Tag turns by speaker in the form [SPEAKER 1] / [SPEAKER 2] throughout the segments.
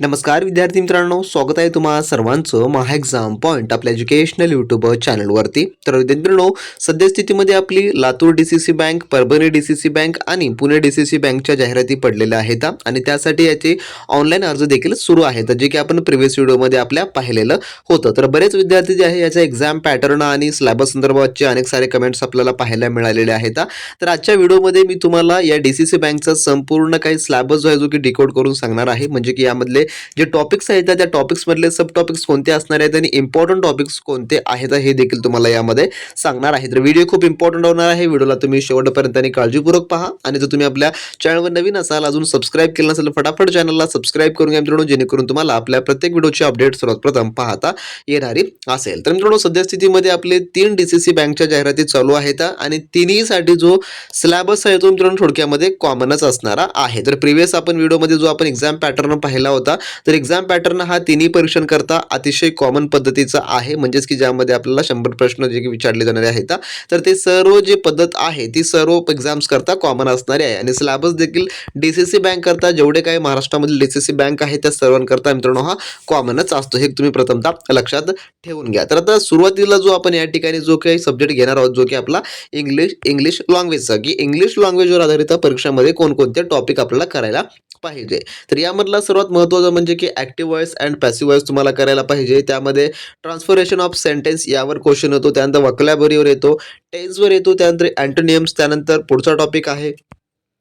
[SPEAKER 1] नमस्कार विद्यार्थी मित्रांनो. स्वागत आहे तुम्हा सर्वांचं महा एक्झाम पॉईंट आपल्या एज्युकेशनल यूट्यूब चॅनलवरती तर विद्यार्थी मित्रांनो सद्यस्थितीमध्ये आपली Latur D C C bank Parbhani D C C bank आणि पुणे डी सी सी बँकच्या जाहिराती पडलेल्या आहेत. आणि त्यासाठी याचे ऑनलाईन अर्ज देखील सुरू आहेत जे की आपण प्रिव्हियस व्हिडिओमध्ये आपल्या पाहिलेलं होतं. तर बरेच विद्यार्थी जे आहे याच्या एक्झाम पॅटर्न आणि सिलेबस संदर्भातचे अनेक सारे कमेंट्स आपल्याला पाहायला मिळालेले आहेत. तर आजच्या व्हिडिओमध्ये मी तुम्हाला या डी सी सी बँकचा संपूर्ण काही स्लॅबस जो आहे जो की डिकोड करून सांगणार आहे. म्हणजे की यामधले जे टॉपिक्स आहेत त्या टॉपिक्समधले सब टॉपिक्स कोणते असणार आहेत आणि इम्पॉर्टंट टॉपिक्स कोणते आहेत हे देखील तुम्हाला यामध्ये सांगणार आहे. तर व्हिडिओ खूप इम्पॉर्टंट होणार आहे. व्हिडिओला तुम्ही शेवटपर्यंत आणि काळजीपूर्वक पहा. आणि जर तुम्ही आपल्या चॅनलवर नवीन असाल अजून सबस्क्राईब केलं नसेल फटाफट चॅनलला सबस्क्राईब करून घ्या मित्रांनो जेणेकरून तुम्हाला आपल्या प्रत्येक व्हिडिओची अपडेट सर्वात प्रथम पाहता येणारी असेल. तर मित्रांनो सद्यस्थितीमध्ये आपले तीन डी सी सी बँकच्या जाहिराती चालू आहेत आणि तिन्हीसाठी जो सिलेबस आहे तो मित्रांनो थोडक्यामध्ये कॉमनच असणारा आहे. तर प्रिव्हियस आपण व्हिडिओमध्ये जो आपण एक्झाम पॅटर्न पाहिला होता तर एक्झाम पॅटर्न हा तिन्ही परीक्षांकरता अतिशय कॉमन पद्धतीचा आहे. म्हणजेच की ज्यामध्ये आपल्याला शंभर प्रश्न जे की विचारले जाणारे आहेत तर ते सर्व जे पद्धत आहे ती सर्व एक्झाम्स करता कॉमन असणारी आहे. आणि सिलेबस देखील डी सी सी बँक करता जेवढे काही महाराष्ट्रामधील डी सी सी बँक आहे त्या सर्वांकरता मित्रांनो हा कॉमनच असतो. हे तुम्ही प्रथमतः लक्षात ठेवून घ्या. तर आता सुरुवातीला जो आपण या ठिकाणी जो काही सब्जेक्ट घेणार आहोत जो की आपला इंग्लिश इंग्लिश लँग्वेजचा की इंग्लिश लँग्वेजवर आधारित परीक्षामध्ये कोणकोणते टॉपिक आपल्याला करायला पाहिजे. तर यामधला सर्वात महत्त्वाचं म्हणजे की active voice and passive voice तुम्हाला करायला पाहिजे. त्यामध्ये ट्रान्सफोरेशन ऑफ सेंटेन्स यावर क्वेश्चन येतो त्यानंतर वकलॅबरीवर येतो टेन्सवर येतो त्यानंतर अँटोनियम्स त्यानंतर पुढचा टॉपिक आहे.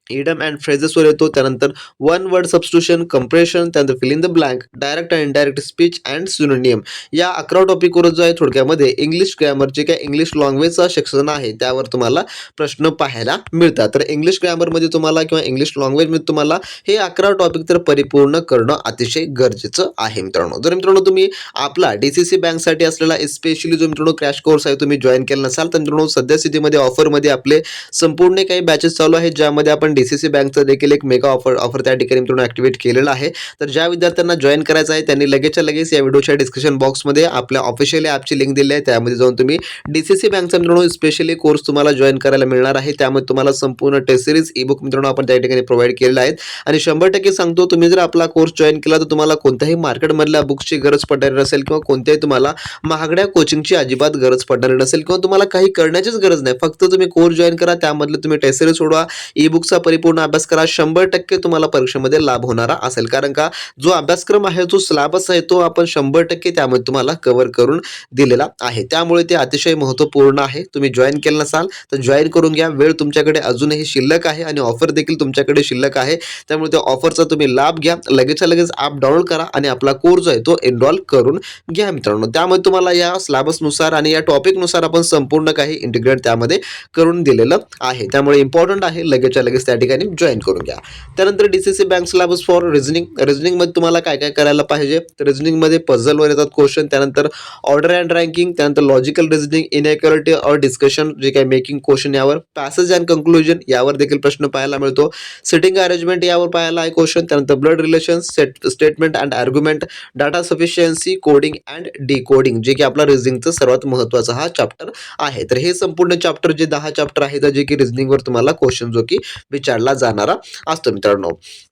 [SPEAKER 1] इडम अँड फ्रेजेसवर येतो त्यानंतर वन वर्ड सबस्टिट्यूशन कंप्रेशन त्यानंतर fill in the blank direct and indirect speech and synonym या अकरा टॉपिकवर जो आहे थोडक्यामध्ये इंग्लिश ग्रॅमरचे काय इंग्लिश लँग्वेजचा सेक्शन आहे त्यावर तुम्हाला प्रश्न पाहायला मिळतात. तर इंग्लिश ग्रॅमरमध्ये तुम्हाला किंवा इंग्लिश लँग्वेजमध्ये तुम्हाला हे अकरा टॉपिक तर परिपूर्ण करणं अतिशय गरजेचं आहे मित्रांनो. जर मित्रांनो तुम्ही आपला डी सी सी बँकसाठी असलेला स्पेशली जो मित्रांनो क्रॅश कोर्स आहे तुम्ही जॉईन केला नसाल तर मित्रांनो सध्या स्थितीमध्ये ऑफरमध्ये आपले संपूर्ण काही बॅचेस चालू आहेत ज्यामध्ये आपण डी सी सी बँकचं देखील एक मेगा ऑफर ऑफर त्या ठिकाणी मित्रांनो ॲक्टिवेट केलेलं आहे. तर ज्या विद्यार्थ्यांना जॉईन करायचं आहे त्यांनी लगेचच्या लगेच या व्हिडिओच्या डिस्क्रिप्शन बॉक्समध्ये आपल्या ऑफिशियल ॲपची लिंक दिली आहे. त्यामध्ये जाऊन तुम्ही डी सी सी बँकचा मित्रांनो स्पेशली कोर्स तुम्हाला जॉईन करायला मिळणार आहे. त्यामध्ये तुम्हाला संपूर्ण टेस्ट सिरीज ई बुक मित्रांनो आपण त्या ठिकाणी प्रोव्हाइड केलेलं आहेत. आणि शंभर टक्के सांगतो तुम्ही जर आपला कोर्स जॉईन केला तर तुम्हाला कोणत्याही मार्केटमधल्या बुक्सची गरज पडणार नसेल किंवा कोणत्याही तुम्हाला महागड्या कोचिंगची अजिबात गरज पडणार नसेल किंवा तुम्हाला काही करण्याचीच गरज नाही. फक्त तुम्ही कोर्स जॉईन करा त्यामधलं तुम्ही टेस्ट सिरीज सोडवा ई बुकचा परिपूर्ण अभ्यास करा. शंभर टक्के तुम्हाला परीक्षेमध्ये लाभ होणारा असेल. कारण का जो अभ्यासक्रम आहे जो सिलेबस आहे तो आपण शंभर टक्के त्यामध्ये तुम्हाला कव्हर करून दिलेला आहे. त्यामुळे ते अतिशय महत्त्वपूर्ण आहे. तुम्ही जॉईन केलं नसाल तर जॉईन करून घ्या. वेळ तुमच्याकडे अजूनही शिल्लक आहे आणि ऑफर देखील तुमच्याकडे शिल्लक आहे. त्यामुळे त्या ऑफरचा तुम्ही लाभ घ्या. लगेचच्या लगेच ॲप डाउनलोड करा आणि आपला कोर्स जो आहे तो एनरॉल करून घ्या मित्रांनो. त्यामुळे तुम्हाला या सिलेबसनुसार आणि या टॉपिकनुसार आपण संपूर्ण काही इंटिग्रेट त्यामध्ये करून दिलेलं आहे. त्यामुळे इम्पॉर्टंट आहे. लगेचच्या लगेच त्या ठिकाणी जॉईन करून घ्या. त्यानंतर D C C bank syllabus for reasoning रिझनिंगमध्ये तुम्हाला काय काय करायला पाहिजे? तर रिझनिंगमध्ये पझलवर येतात क्वेश्चन त्यानंतर ऑर्डर अँड रँकिंग त्यानंतर लॉजिकल रिझनिंग इनॅक्युरिटी और डिस्कशन जे काही मेकिंग क्वेश्चन यावर पॅसेज अँड कन्क्लुजन यावर देखील प्रश्न पाहायला मिळतो. सिटिंग अरेंजमेंट यावर पाहायला आहे क्वेश्चन त्यानंतर blood relation set statement and argument data sufficiency coding and decoding जे की आपला रिझनिंगचं सर्वात महत्त्वाचा हा चॅप्टर आहे. तर हे संपूर्ण चॅप्टर जे दहा चॅप्टर आहेत जे की रिझनिंगवर तुम्हाला क्वेश्चन जो की विचारला जाणारा असतो मित्रांनो.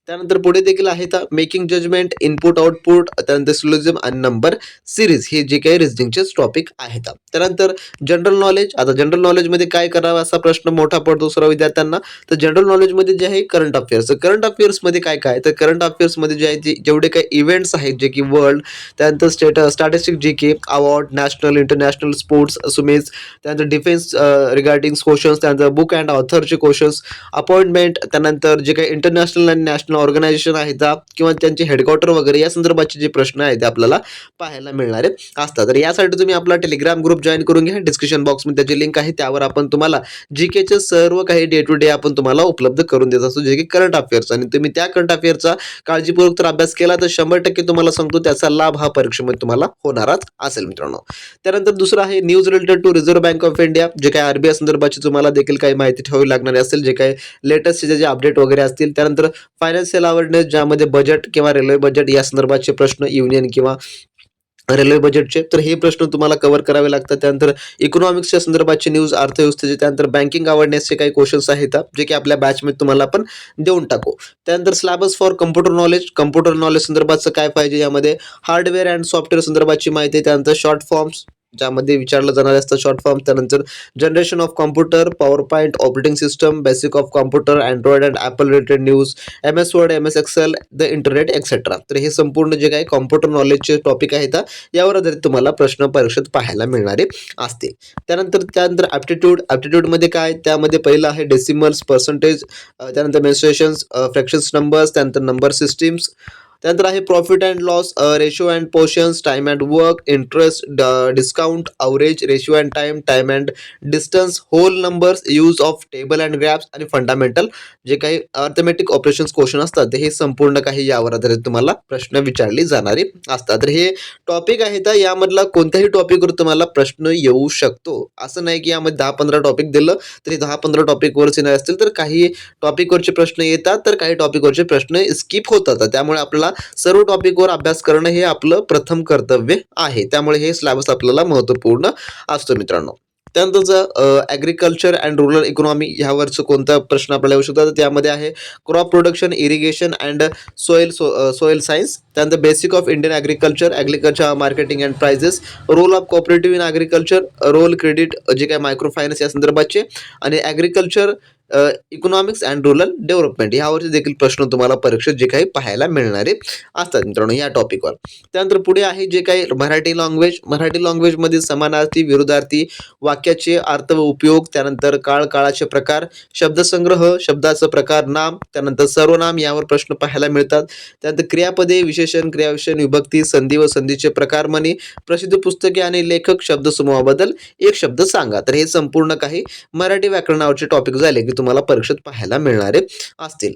[SPEAKER 1] त्यानंतर पुढे देखील आहेत मेकिंग जजमेंट इनपुट आउटपुट त्यानंतर सिलोजिम आणि नंबर सिरीज हे जे काही रिझनिंगचेच टॉपिक आहेत. त्यानंतर जनरल नॉलेज आता जनरल नॉलेजमध्ये काय करावं असा प्रश्न मोठा पडतो सर्व विद्यार्थ्यांना. तर जनरल नॉलेजमध्ये जे आहे करंट अफेअर्स करंट अफेअर्समध्ये काय काय? तर करंट अफेअर्समध्ये जे आहे जेवढे काही इव्हेंट्स आहेत जे की वर्ल्ड त्यानंतर state statistic G K award national international sports सुमेज त्यानंतर डिफेन्स रिगार्डिंग क्वेश्चन्स त्यानंतर बुक अँड ऑथरचे क्वेश्चन्स अपॉइंटमेंट त्यानंतर जे काही इंटरनॅशनल आणि नॅशनल ऑर्गनायझेशन आहे का किंवा त्यांचे हेडक्वार्टर वगैरे या संदर्भाचे जे प्रश्न आहेत ते आपल्याला पाहायला मिळणारे असतात. तर यासाठी तुम्ही आपला टेलिग्राम ग्रुप जॉईन करून घ्या. डिस्क्रिप्शन बॉक्समध्ये त्याची लिंक आहे त्यावर आपण तुम्हाला जी केचे सर्व काही डे टू डे आपण तुम्हाला उपलब्ध करून देत असतो. जे की करंट अफेअर्स आणि तुम्ही त्या करंट अफेअरचा काळजीपूर्वक तर अभ्यास केला तर शंभर टक्के तुम्हाला सांगतो त्याचा लाभ हा परीक्षेमध्ये तुम्हाला होणारच असेल मित्रांनो. त्यानंतर दुसरं आहे news related to Reserve Bank of India जे काही आरबीआय संदर्भाची तुम्हाला देखील काही माहिती ठेवावी लागणारी असेल जे काही लेटेस्ट जे अपडेट वगैरे असतील. त्यानंतर फायनान्शियल अवेअरनेस ज्यामध्ये बजेट किंवा रेल्वे बजेट या संदर्भाचे प्रश्न युनियन किंवा रेल्वे बजेटचे तर हे प्रश्न तुम्हाला कव्हर करावे लागतात. त्यानंतर इकॉनॉमिक्सच्या संदर्भातचे न्यूज अर्थव्यवस्थेचे त्यानंतर बँकिंग अवेअरनेसचे काही क्वेश्चन्स आहेत जे की आपल्या बॅचमध्ये तुम्हाला आपण देऊन टाकू. त्यानंतर syllabus for computer knowledge computer knowledge संदर्भाचं काय पाहिजे यामध्ये? हार्डवेअर अँड सॉफ्टवेअर संदर्भाची माहिती त्यानंतर शॉर्ट फॉर्म्स ज्यामध्ये विचारलं जाणार असतं शॉर्ट फॉर्म त्यानंतर generation of computer power point operating system basic of computer Android and Apple related news M S Word M S Excel the internet etcetera तर हे संपूर्ण जे काही कॉम्प्युटर नॉलेजचे टॉपिक आहेत यावर आधारित तुम्हाला प्रश्न परीक्षेत पाहायला मिळणारे असते त्यानंतर त्यानंतर ॲप्टिट्यूड ॲप्टिट्यूडमध्ये काय? त्यामध्ये पहिलं आहे डेसिमल्स पर्सेंटेज त्यानंतर मेन्स्ट्रेशन्स फ्रॅक्शन्स नंबर्स त्यानंतर नंबर सिस्टीम्स त्यानंतर आहे profit and loss ratio and proportions time and work interest discount average ratio and time time and distance whole numbers use of table and graphs आणि fundamental जे काही arithmetic operations question असतात हे संपूर्ण काही यावर आधारित तुम्हाला प्रश्न विचारले जाणारे असतात. तर हे टॉपिक आहे तर यामधला कोणत्याही टॉपिकवर तुम्हाला प्रश्न येऊ शकतो. असं नाही की यामध्ये दहा पंधरा टॉपिक दिलं तरी दहा पंधरा टॉपिकवरच येणार असतील तर काही टॉपिकवरचे प्रश्न येतात तर काही टॉपिकवरचे प्रश्न स्किप होतात. त्यामुळे आपल्याला सर्व टॉपिकवर अभ्यास करणं हे आपलं प्रथम कर्तव्य आहे. त्यामुळे हे सिलेबस आपल्याला महत्त्वपूर्ण असतो मित्रांनो. त्यानंतरचं ॲग्रिकल्चर अँड रुरल इकॉनॉमी ह्यावरचं कोणता प्रश्न आपल्याला येऊ शकतो तर त्यामध्ये आहे crop production irrigation and soil so soil science त्यानंतर basic of Indian agriculture agriculture marketing and prices role of cooperative in agriculture role credit जे काय मायक्रो फायनान्स या संदर्भाचे. आणि agriculture economics and rural development यावरचे देखील प्रश्न तुम्हाला परीक्षेत जे काही पाहायला मिळणारे असतात मित्रांनो या टॉपिकवर त्यानंतर पुढे आहे जे काही मराठी लँग्वेज मराठी लँग्वेजमध्ये समानार्थी विरुद्धार्थी वाक्याचे अर्थ व उपयोग त्यानंतर काळ काळाचे प्रकार शब्दसंग्रह शब्दाचं प्रकार नाम त्यानंतर सर्वनाम यावर प्रश्न पाहायला मिळतात. त्यानंतर क्रियापदे विशेषण क्रियाविशेषण विभक्ती संधी व संधीचे प्रकार म्हणे प्रसिद्ध पुस्तके आणि लेखक शब्दसमूहाबद्दल एक शब्द सांगा. तर हे संपूर्ण काही मराठी व्याकरणावरचे टॉपिक झाले. की तुम्हाला परीक्षेत पाहायला मिळणारे असतील.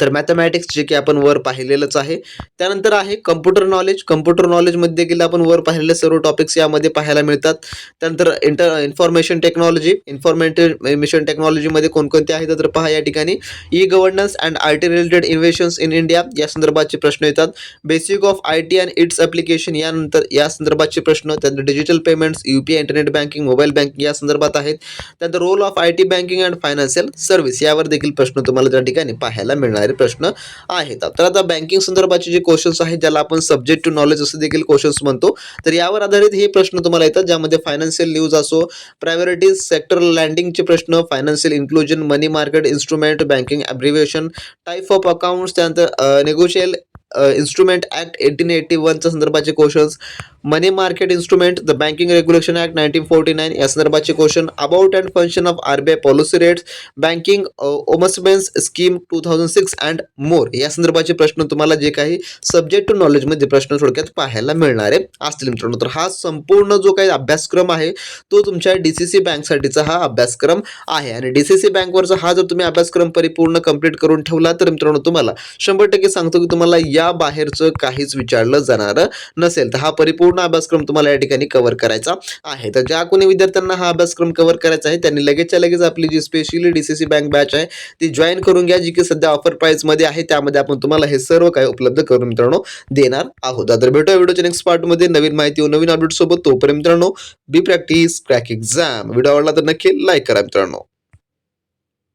[SPEAKER 1] तर मॅथमॅटिक्स जे की आपण वर पाहिलेलंच आहे. त्यानंतर आहे कम्प्युटर नॉलेज कम्प्युटर नॉलेजमध्ये देखील आपण वर पाहिलेले सर्व टॉपिक्स यामध्ये पाहायला मिळतात. त्यानंतर इंटर इन्फॉर्मेशन टेक्नॉलॉजी इन्फॉर्मेशन टेक्नॉलॉजीमध्ये कोणकोणते आहेत तर पहा या ठिकाणी. E governance and I T related innovations in India या संदर्भाचे प्रश्न येतात. Basic of I T and its application यानंतर या संदर्भाचे प्रश्न. त्यानंतर digital payments U P I internet banking mobile banking या संदर्भात आहेत. त्यानंतर role of I T banking and financial service यावर देखील प्रश्न तुम्हाला त्या ठिकाणी पाहायला मिळणार प्रश्न आहेत. तर आता बँकिंग संदर्भाचे जे क्वेश्चन्स आहेत ज्याला आपण सब्जेक्ट टू नॉलेज असं देखील क्वेश्चन्स म्हणतो तर यावर आधारित हे प्रश्न तुम्हाला येतात ज्यामध्ये फायनान्शियल न्यूज असो प्रायोरिटीज सेक्टर लँडिंगचे प्रश्न financial inclusion money market instrument banking abbreviation type of accounts त्यानंतर negotiable instrument act eighteen eighty वनच्या संदर्भाचे questions money market instrument the banking regulation act nineteen forty nine या संदर्भाचे question about and function of R B I policy rates banking ओमसमेन्स scheme two thousand six and more या संदर्भाचे प्रश्न तुम्हाला जे काही subject to नॉलेजमध्ये प्रश्न थोडक्यात पाहायला मिळणारे असतील मित्रांनो तर हा संपूर्ण जो काही अभ्यासक्रम आहे तो तुमच्या डी सी सी बँकसाठीचा हा अभ्यासक्रम आहे. आणि डी सी सी बँकवरचा हा जर तुम्ही अभ्यासक्रम परिपूर्ण कंप्लीट करून ठेवला तर मित्रांनो तुम्हाला शंभर टक्के सांगतो की तुम्हाला या बाहेरचं काहीच विचारलं जाणार नसेल. तर हा परिपूर्ण अभ्यासक्रम तुम्हाला या ठिकाणी कव्हर करायचा आहे. तर ज्या कोणी विद्यार्थ्यांना हा अभ्यासक्रम कव्हर करायचा आहे त्यांनी लगेचच्या लगेच आपली जी specially D C C bank batch आहे ती जॉईन करून घ्या जी की सध्या ऑफर प्राईजमध्ये आहे त्यामध्ये आपण तुम्हाला हे सर्व काही उपलब्ध करून मित्रांनो देणार आहोत. तर भेटूया व्हिडिओच्या नेक्स्ट पार्टमध्ये नवीन माहिती नवीन अपडेट सोबत तोपर्यंत मित्रांनो B practice crack exam video आवडला तर नक्की लाईक करा मित्रांनो.